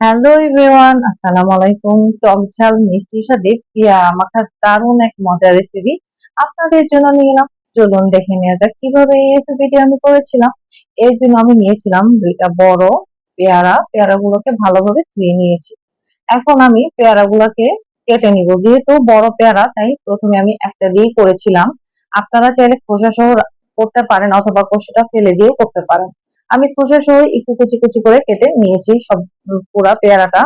Hello everyone আসসালামু আলাইকুম টক ঝাল মিষ্টির সাথে পেয়ারা মাখার দারুণ এক মজার রেসিপি আপনাদের জন্য নিয়ে এলাম। চলুন দেখে নেওয়া যাক কীভাবে এই রেসিপিটি আমি করেছিলাম। এর জন্য আমি নিয়েছিলাম দুইটা বড় পেয়ারা। পেয়ারাগুলোকে ভালোভাবে ধুয়ে নিয়েছি। এখন আমি পেয়ারাগুলোকে কেটে নিব। যেহেতু বড় পেয়ারা, তাই প্রথমে আমি একটা দিয়েই করেছিলাম। আপনারা চাইলে খোসা সহ করতে পারেন অথবা খোসাটা ফেলে দিয়েও করতে পারেন। আমি খোসা সহ একটু কুচি কুচি করে কেটে নিয়েছি সব পুরা পেয়ারাটা।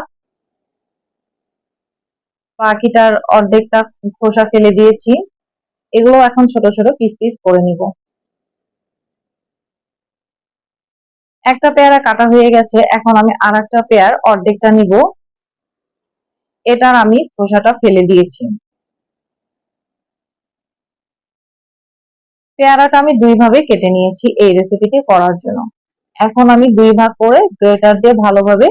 বাকিটার অর্ধেকটা খোসা ফেলে দিয়েছি। এগুলো এখন ছোট ছোট পিস পিস করে নিব। একটা পেয়ারা কাটা হয়ে গেছে, এখন আমি আর একটা পেয়ার অর্ধেকটা নিব। এটার আমি খোসাটা ফেলে দিয়েছি। পেয়ারাটা আমি দুইভাবে কেটে নিয়েছি এই রেসিপিটি করার জন্য। এখন আমি দুই ভাগ করে গ্রেটার দিয়ে ভালোভাবে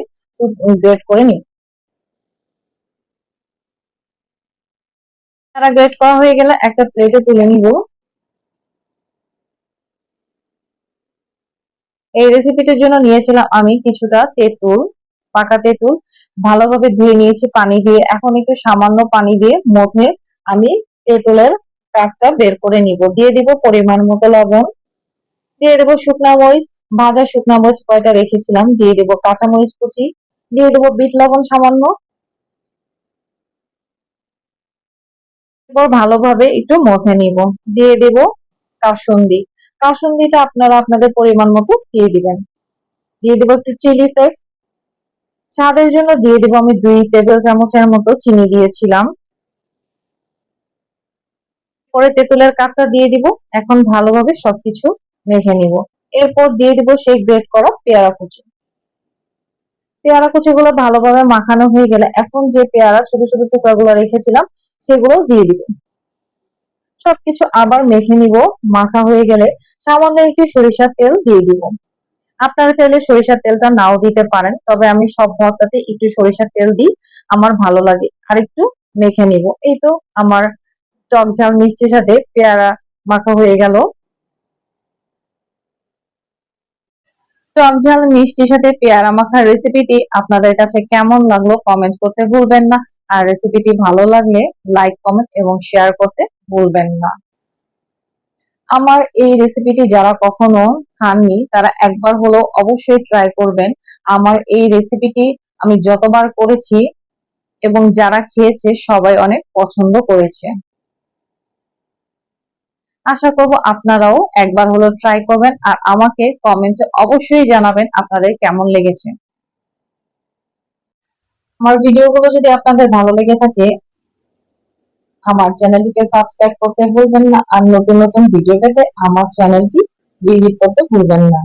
গ্রেট করে নিব। তারা গ্রেট করা হয়ে গেলে একটা প্লেটে তুলে নিব। এই রেসিপিটির জন্য নিয়েছিলাম আমি কিছুটা তেঁতুল, পাকা তেঁতুল। ভালোভাবে ধুয়ে নিয়েছি পানি দিয়ে। এখন একটু সামান্য পানি দিয়ে মধ্যে আমি তেঁতুলের কাঠটা বের করে নিব। দিয়ে দিব পরিমাণ মতো লবণ। দিয়ে দেবো শুকনা মরিচ, ভাজা শুকনা মরিচ কয়টা রেখেছিলাম, দিয়ে দেবো কাঁচা মরিচ কুচি, দিয়ে দেবো বিট লবণ সামান্য। ভালোভাবে একটু মথে নিব, দিয়ে দেব কাসুন্দি কাসুন্দিটা আপনারা আপনাদের পরিমাণ মতো দিয়ে দিবেন। দিয়ে দেবো একটু চিলি ফ্লেক্স। স্বাদের জন্য দিয়ে দেবো আমি দুই টেবিল চামচের মতো চিনি দিয়েছিলাম। পরে তেঁতুলের কাপটা দিয়ে দিব। এখন ভালোভাবে সবকিছু মেখে নিব। এরপর দিয়ে দিব সেই গ্রেট করা পেয়ারা কুচি। পেয়ারা কুচিগুলো ভালোভাবে মাখানো হয়ে গেলে এখন যে পেয়ারা ছোট ছোট টুকরাগুলো রেখেছিলাম সেগুলো দিয়ে দিব। সবকিছু আবার মেখে নিব, মাখা হয়ে গেলে সামান্য একটু সরিষার তেল দিয়ে দিব। আপনারা চাইলে সরিষার তেলটা নাও দিতে পারেন, তবে আমি সব ভর্তাতে একটু সরিষার তেল দিই, আমার ভালো লাগে। আর একটু মেখে নিব। এই তো আমার টক ঝাল মিষ্টির সাথে পেয়ারা মাখা হয়ে গেল। টক ঝাল, মিষ্টির সাথে পেয়ারা মাখার রেসিপিটি আপনাদের কাছে কেমন লাগল কমেন্ট করতে ভুলবেন না। আর রেসিপিটি ভালো লাগলে লাইক কমেন্ট এবং শেয়ার করতে ভুলবেন না। আমার এই রেসিপিটি যারা কখনো খাননি, তারা একবার হলেও অবশ্যই ট্রাই করবেন। আমার এই রেসিপিটি আমি যতবার করেছি এবং যারা খেয়েছে, সবাই অনেক পছন্দ করেছে। আশা করব আপনারাও একবার হলো ট্রাই করবেন আর আমাকে কমেন্টে অবশ্যই জানাবেন আপনাদের কেমন লেগেছে। আমার ভিডিওগুলো যদি আপনাদের ভালো লেগে থাকে, আমার চ্যানেলটিকে সাবস্ক্রাইব করতে ভুলবেন না আর নতুন নতুন ভিডিও পেতে আমার চ্যানেলটি ভিজিট করতে ভুলবেন না।